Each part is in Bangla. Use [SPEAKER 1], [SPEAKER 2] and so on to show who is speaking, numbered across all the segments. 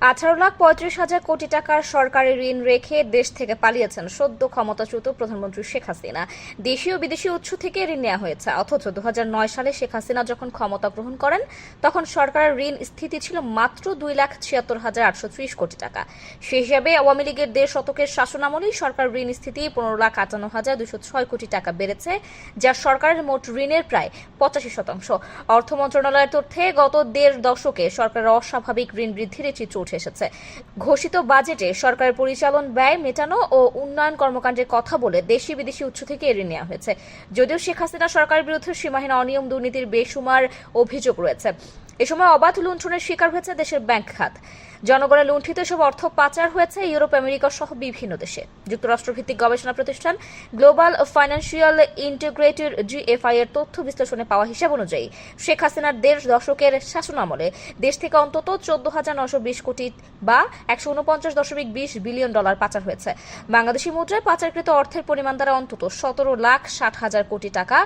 [SPEAKER 1] আঠারো লাখ পঁয়ত্রিশ হাজার কোটি টাকার সরকারি ঋণ রেখে দেশ থেকে পালিয়েছেন সদ্য ক্ষমতাচ্যুত প্রধানমন্ত্রী শেখ হাসিনা। দেশীয় বিদেশি উৎস থেকে ঋণ নেওয়া হয়েছে। অথচ দু হাজার নয় সালে শেখ হাসিনা যখন ক্ষমতা গ্রহণ করেন, তখন সরকারের ঋণ স্থিতি ছিল মাত্র দুই লাখ ছিয়াত্তর হাজার আটশো ত্রিশ কোটি টাকা। সে হিসাবে আওয়ামী লীগের দেড় শতকের শাসনামলেই সরকার ঋণ স্থিতি পনেরো লাখ আটান্ন হাজার দুশো ছয় কোটি টাকা বেড়েছে, যা সরকারের মোট ঋণের প্রায় পঁচাশি শতাংশ। অর্থ মন্ত্রণালয়ের তথ্যে গত দেড় দশকে সরকারের অস্বাভাবিক ঋণ বৃদ্ধির চিত্র উঠে এসেছে। ঘোষিত বাজেটে সরকারের পরিচালন, ব্যয় মেটানো ও উন্নয়ন কর্মকাণ্ডের কথা বলে দেশি বিদেশি উৎস থেকে এড়ে নেওয়া হয়েছে। যদিও শেখ হাসিনা সরকারের বিরুদ্ধে সীমাহীন অনিয়ম দুর্নীতির বেসুমার অভিযোগ রয়েছে। এ সময় অবাধ লুণ্ঠনের শিকার হয়েছে দেশের ব্যাংক খাত। জনগণের লুণ্ঠিত এসব অর্থ পাচার হয়েছে ইউরোপ, আমেরিকা সহ বিভিন্ন দেশে। যুক্তরাষ্ট্রভিত্তিক গবেষণা প্রতিষ্ঠান গ্লোবাল ফাইন্যান্সিয়াল ইন্টিগ্রেটেড জিএফআই এর তথ্য বিশ্লেষণে পাওয়া হিসাব অনুযায়ী, শেখ হাসিনার দেড় দশকের শাসনামলে দেশ থেকে অন্তত চোদ্দ হাজার নশো বিশ কোটি বা একশো উনপঞ্চাশ দশমিক বিশ বিলিয়ন ডলার পাচার হয়েছে। বাংলাদেশি মুদ্রায় পাচারকৃত অর্থের পরিমাণ দ্বারা অন্তত সতেরো লাখ ষাট হাজার কোটি টাকা,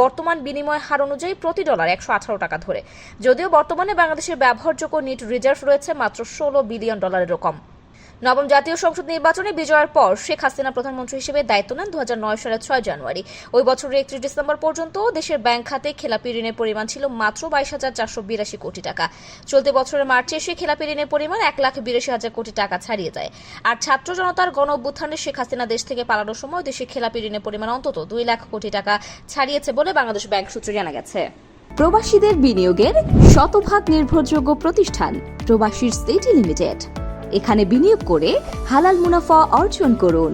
[SPEAKER 1] বর্তমান বিনিময় হার অনুযায়ী প্রতি ডলার একশো আঠারো টাকা ধরে। যদিও বর্তমানে বাংলাদেশের ব্যবহারযোগ্য নিট রিজার্ভ রয়েছে মাত্র ষোলো বিলিয়ন ডলারেরও কম নবম জাতীয় সংসদ নির্বাচনে বিজয়ের পর শেখ হাসিনা প্রধানমন্ত্রী হিসেবে দায়িত্ব নেন দু সালের ছয় জানুয়ারি। ওই বছরের একত্রিশ ডিসেম্বর পর্যন্ত দেশের ব্যাংক খাতে খেলাপি ঋণের পরিমাণ ছিল মাত্র বাইশ হাজার চারশো বিরাশি কোটি টাকা। চলতি বছরের মার্চে এসে খেলাপি ঋণের পরিমাণ এক লাখ বিরাশি হাজার কোটি টাকা ছাড়িয়ে যায়। আর ছাত্র জনতার গণ অভ্যুত্থানে শেখ হাসিনা দেশ থেকে পালানোর সময় দেশে খেলাপি ঋণের পরিমাণ অন্তত দুই লাখ কোটি টাকা ছাড়িয়েছে বলে বাংলাদেশ ব্যাংক সূত্রে জানা গেছে।
[SPEAKER 2] প্রবাসীদের বিনিয়োগের শতভাগ নির্ভরযোগ্য প্রতিষ্ঠান প্রবাসীর সিটি লিমিটেড। এখানে বিনিয়োগ করে হালাল মুনাফা অর্জন করুন।